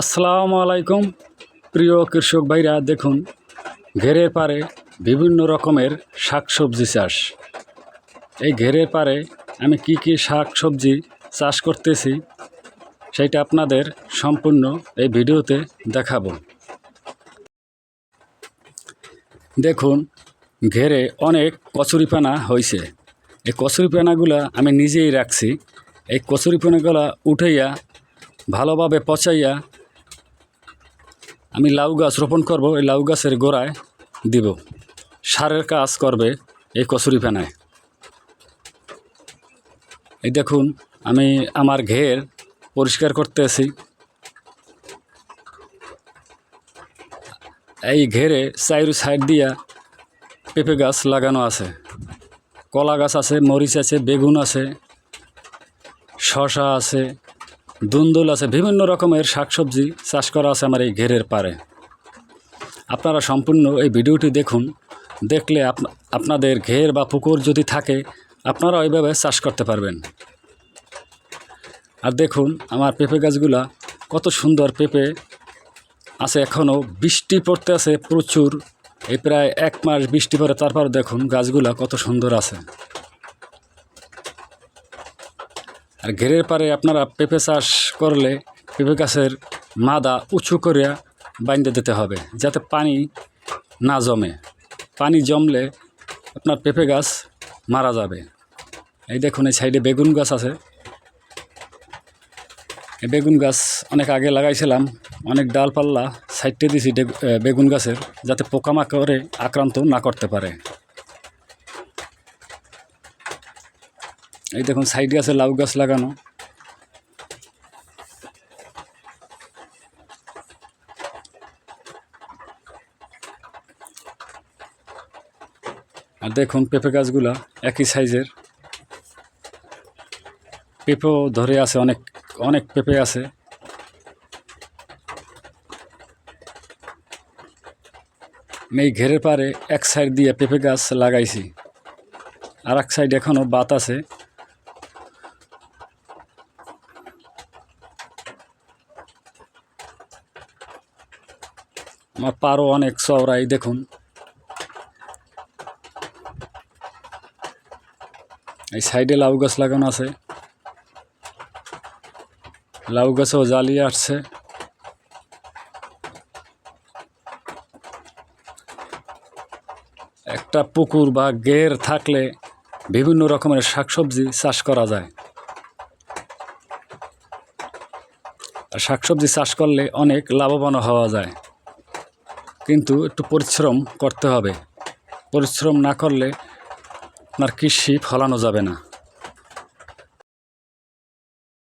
আসসালামু আলাইকুম। প্রিয় কৃষক ভাইরা, দেখুন ঘেরের পারে বিভিন্ন রকমের শাকসবজি চাষ। এই ঘেরের পারে আমি কি কি শাকসবজি চাষ করতেছি, সেটা আপনাদের সম্পূর্ণ এই ভিডিওতে দেখাবো। দেখুন, ঘেরে অনেক কচুরিপানা হয়েছে এই কচুরিপানাগুলা আমি নিজেই রাখছি। এই কচুরিপানাগুলা উঠাইয়া ভালোভাবে পচাইয়া আমি লাউ গাছ রোপণ করব, এই লাউ গাছের গোড়ায় দিব। সারের কাজ করবে এই কচুরি ফেনায়। এই দেখুন, আমি আমার ঘের পরিষ্কার করতে আছি এই ঘেরে চাইরু সাইড দিয়া পেঁপে গাছ লাগানো আছে। কলা গাছ আছে, মরিচ আছে, বেগুন আছে শশা আছে দুন্দুল আছে, বিভিন্ন রকমের শাকসবজি চাষ করা আছে আমার এই ঘেরের পারে আপনারা সম্পূর্ণ এই ভিডিওটি দেখুন, দেখলে আপনা- আপনাদের ঘের বা পুকুর যদি থাকে, আপনারা ওইভাবে চাষ করতে পারবেন। আর দেখুন, আমার পেঁপে গাছগুলা কত সুন্দর পেঁপে আছে এখনও বৃষ্টি পড়তে আছে প্রচুর। এই প্রায় এক মাস বৃষ্টি পরে তারপর দেখুন গাছগুলা কত সুন্দর আছে। আর ঘেরের পারে আপনারা পেঁপে চাষ করলে পেঁপে গাছের মাদা উঁচু করিয়া বাইন্দে দিতে হবে, যাতে পানি না জমে। পানি জমলে আপনার পেঁপে গাছ মারা যাবে। এই দেখুন, এই সাইডে বেগুন গাছ আছে। এই বেগুন গাছ অনেক আগে লাগাইছিলাম, অনেক ডালপাল্লা সাইডে দিছি বেগুন গাছের, যাতে পোকামাকড়ে আক্রান্ত না করতে পারে। এই দেখুন, সাইডে আছে লাউ গাছ লাগানো। আর দেখুন, পেঁপে গাছগুলা একই সাইজের। পেঁপেও ধরে আছে অনেক অনেক পেঁপে আছে। এই ঘেরের পারে এক সাইড দিয়ে পেঁপে গাছ লাগাইছি। আর এক সাইড এখনও বাত আছে। আমার পারও অনেক চওড়াই দেখুন। এই সাইডে লাউ গাছ লাগানো আছে। লাউ গাছেও জ্বালিয়ে আসছে। একটা পুকুর বা গের থাকলে বিভিন্ন রকমের শাকসবজি চাষ করা যায়। আর শাকসবজি চাষ করলে অনেক লাভবান হওয়া যায়। কিন্তু একটু পরিশ্রম করতে হবে। পরিশ্রম না করলে আপনার কৃষি ফলানো যাবে না।